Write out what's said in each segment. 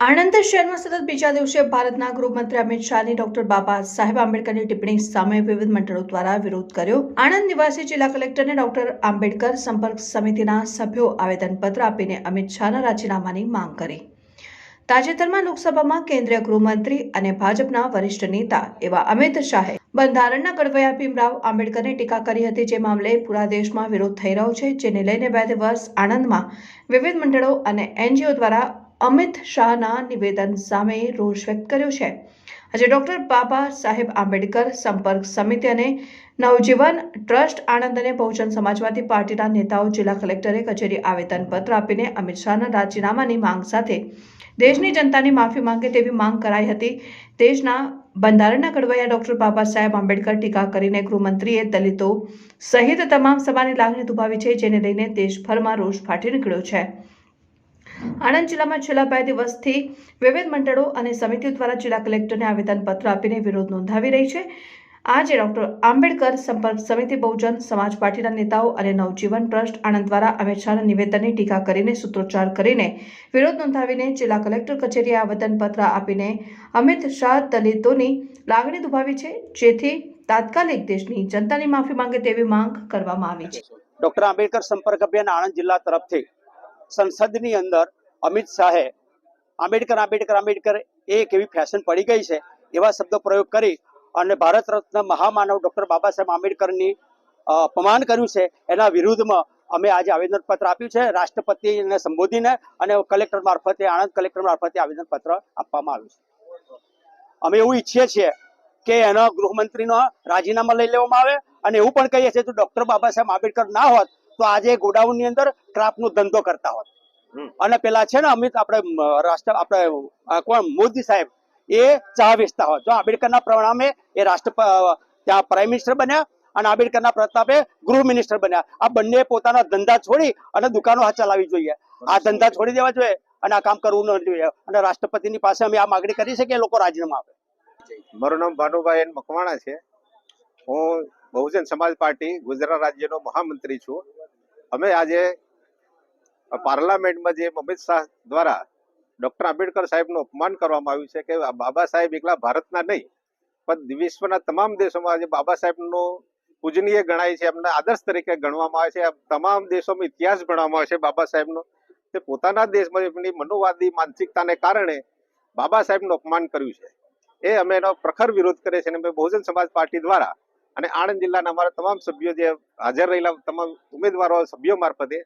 આણંદ શહેરમાં સતત બીજા દિવસે ભારતના ગૃહમંત્રી અમિત શાહની ડોક્ટર બાબા સાહેબ આંબેડકરની ટિપ્પણી સામે વિવિધ મંડળો દ્વારા વિરોધ કર્યો. આણંદ નિવાસી જિલ્લા કલેક્ટરને ડોક્ટર આંબેડકર સંપર્ક સમિતિના સભ્યો આવેદનપત્ર આપીને અમિત શાહના રાજીનામાની માંગ કરી. તાજેતરમાં લોકસભામાં કેન્દ્રીય ગૃહમંત્રી અને ભાજપના વરિષ્ઠ નેતા એવા અમિત શાહે બંધારણના ઘડવૈયા ભીમરાવ આંબેડકરની ટીકા કરી હતી. જે મામલે પૂરા દેશમાં વિરોધ થઈ રહ્યો છે. જેને લઈને બે દિવસ આણંદમાં વિવિધ મંડળો અને એનજીઓ દ્વારા અમિત શાહના નિવેદન સામે રોષ વ્યક્ત કર્યો છે. આજે ડોક્ટર બાબા સાહેબ આંબેડકર સંપર્ક સમિતિ અને નવજીવન ટ્રસ્ટ આણંદ અને બહુજન સમાજવાદી પાર્ટીના નેતાઓ જિલ્લા કલેક્ટરે કચેરી આવેદનપત્ર આપીને અમિત શાહના રાજીનામાની માંગ સાથે દેશની જનતાની માફી માંગે તેવી માંગ કરાઈ હતી. દેશના બંધારણના ઘડવૈયા ડોક્ટર બાબા સાહેબ આંબેડકર ટીકા કરીને ગૃહમંત્રીએ દલિતો સહિત તમામ સમાજની લાગણી દુભાવી છે, જેને લઈને દેશભરમાં રોષ ફાટી નીકળ્યો છે. આણંદ જિલ્લામાં છેલ્લા બે દિવસથી વિવિધ મંડળો અને સમિતિઓ દ્વારા જિલ્લા કલેક્ટરને આવેદનપત્ર આપીને વિરોધ નોંધાવી રહી છે. આજે ડોક્ટર આંબેડકર સંપર્ક સમિતિ બહુજન સમાજ પાર્ટીના નેતાઓ અને નવજીવન ટ્રસ્ટ આણંદ દ્વારા અમિત શાહના નિવેદનની ટીકા કરીને સૂત્રોચ્ચાર કરીને વિરોધ નોંધાવીને જિલ્લા કલેક્ટર કચેરીએ આવેદનપત્ર આપીને અમિત શાહ દલિતોની લાગણી દુભાવી છે, જેથી તાત્કાલિક દેશની જનતાની માફી માંગે તેવી માંગ કરવામાં આવી છે. ડોક્ટર આંબેડકર સંપર્ક અભિયાન આણંદ જિલ્લા તરફથી સંસદની અંદર અમિત શાહે આંબેડકર આંબેડકર આંબેડકર એક એવી ફેશન પડી ગઈ છે, એવા શબ્દો પ્રયોગ કરી અને ભારત રત્ન મહામાનવ ડૉક્ટર બાબા સાહેબ આંબેડકરની અપમાન કર્યું છે, એના વિરુદ્ધમાં અમે આજે આવેદનપત્ર આપ્યું છે, રાષ્ટ્રપતિને સંબોધીને અને કલેક્ટર મારફતે, આણંદ કલેક્ટર મારફતે આવેદનપત્ર આપવામાં આવ્યું છે. અમે એવું ઈચ્છીએ છીએ કે એના ગૃહમંત્રીનો રાજીનામા લઈ લેવામાં આવે અને એવું પણ કહીએ છીએ તો ડોક્ટર બાબા સાહેબ આંબેડકર ના હોત તો આજે ગોડાઉનની અંદર ક્રાફ્ટનો ધંધો કરતા હોત અને પેલા છે ને અમિત આપણે રાષ્ટ્ર આપણે કોણ? મોદી સાહેબ એ ચા વેચતા હોત જો આંબેડકરના પ્રણામે એ રાષ્ટ્ર ત્યાં પ્રાઇમ મિનિસ્ટર બન્યા અને આંબેડકરના પ્રતાપે ગૃહ મિનિસ્ટર બન્યા. આ બંને પોતાના ધંધા છોડી અને દુકાનો હાથ ચલાવવી જોઈએ. આ ધંધા છોડી દેવા જોઈએ અને આ કામ કરવું ન જોઈએ. અને રાષ્ટ્રપતિની પાસે અમે આ માગણી કરી છે કે લોકો રાજીનામા આપે. મારું નામ ભાનુભાઈ એન મકવાણા છે. હું બહુજન સમાજ પાર્ટી ગુજરાત રાજ્યનો મહામંત્રી છું. અમે આજે પાર્લામેન્ટમાં જે અમિત શાહ દ્વારા ડોક્ટર આંબેડકર સાહેબનું અપમાન કરવામાં આવ્યું છે કે બાબા સાહેબ એકલા ભારતના નહીં, પણ વિશ્વના તમામ દેશોમાં આજે બાબા સાહેબનું પૂજનીય ગણાય છે, એમના આદર્શ તરીકે ગણવામાં આવે છે તમામ દેશોમાં ઇતિહાસ ગણવામાં આવે છે બાબા સાહેબનો. તે પોતાના દેશમાં એમની મનોવાદી માનસિકતાને કારણે બાબા સાહેબનું અપમાન કર્યું છે. એ અમે એનો પ્રખર વિરોધ કરે છે અને અમે બહુજન સમાજ પાર્ટી દ્વારા અને આણંદ જિલ્લાના અમારા તમામ સભ્યો જે હાજર રહેલા તમામ ઉમેદવારો સભ્યો મારફતે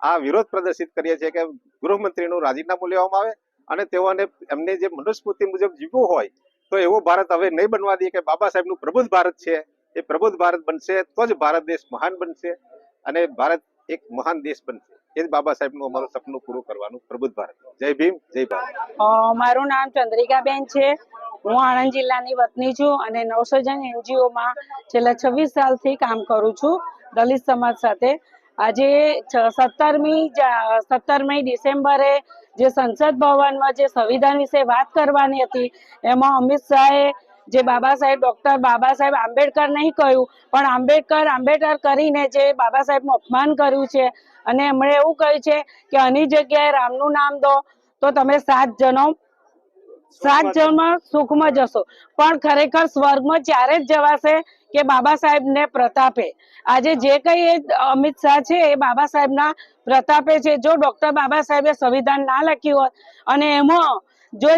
આ વિરોધ પ્રદર્શિત કરીએ છીએ કે ગૃહમંત્રીનું રાજીનામું લેવામાં આવે અને તેઓને એમને જે મનુસ્મૃતિ મુજબ જીવવું હોય તો એવો ભારત હવે નહીં બનવા દઈએ કે બાબા સાહેબનું પ્રબુદ્ધ ભારત છે. એ પ્રબુદ્ધ ભારત બનશે, તો જ ભારત દેશ મહાન બનશે અને ભારત એક મહાન દેશ બનશે. એ જ બાબા સાહેબનું અમારું સપનું પૂરું કરવાનું પ્રબુદ્ધ ભારત. જય ભીમ, જય ભારત. મારું નામ ચંદ્રિકાબેન છે. હું આણંદ જિલ્લાની વતની છું અને નવસો જણ એનજીઓમાં છેલ્લા છવ્વીસ સાલથી કામ કરું છું દલિત સમાજ સાથે. આજે સત્તરમી સત્તરમી ડિસેમ્બરે જે સંસદ ભવનમાં જે સંવિધાન વિશે વાત કરવાની હતી, એમાં અમિત શાહે જે બાબા સાહેબ, ડોક્ટર બાબા સાહેબ આંબેડકર નહીં કહ્યું, પણ આંબેડકર આંબેડકર કરીને જે બાબા સાહેબનું અપમાન કર્યું છે અને એમણે એવું કહ્યું છે કે આની જગ્યાએ રામનું નામ દો, તો તમે સાત જન્મ સાત જન્મ સુખમાં જશો. પણ ખરેખર સ્વર્ગમાં ત્યારે જ જવાશે કે બાબા સાહેબ ને પ્રતાપે. આજે જે કઈ અમિત શાહ છે એ બાબા સાહેબના પ્રતાપે છે. જો ડોક્ટર બાબા સાહેબે સંવિધાન ના લખ્યું હોત અને એમાં જો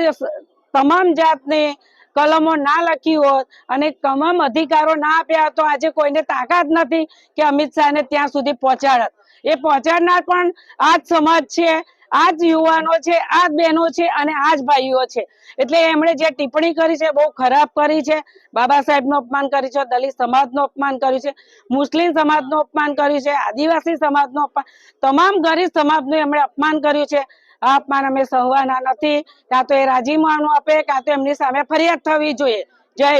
તમામ જાતની કલમો ના લખી હોત અને તમામ અધિકારો ના આપ્યા તો આજે કોઈને તાકાત નથી કે અમિત શાહને ત્યાં સુધી પહોંચાડત. એ પહોંચાડનાર પણ આ જ સમાજ છે. આ જ યુવાનો છે, આ બહેનો છે અને આ ભાઈઓ છે. એટલે એમણે જે ટિપ્પણી કરી છે બહુ ખરાબ કરી છે. બાબા સાહેબનું અપમાન કર્યું છે, દલિત સમાજનું અપમાન કર્યું છે, મુસ્લિમ સમાજનું અપમાન કર્યું છે, આદિવાસી સમાજનું અપમાન, તમામ ગરીબ સમાજનું એમણે અપમાન કર્યું છે. આ અપમાન અમે સહવાના નથી. કાં તો એ રાજીનામું આપે, કાં તો એમની સામે ફરિયાદ થવી જોઈએ. જય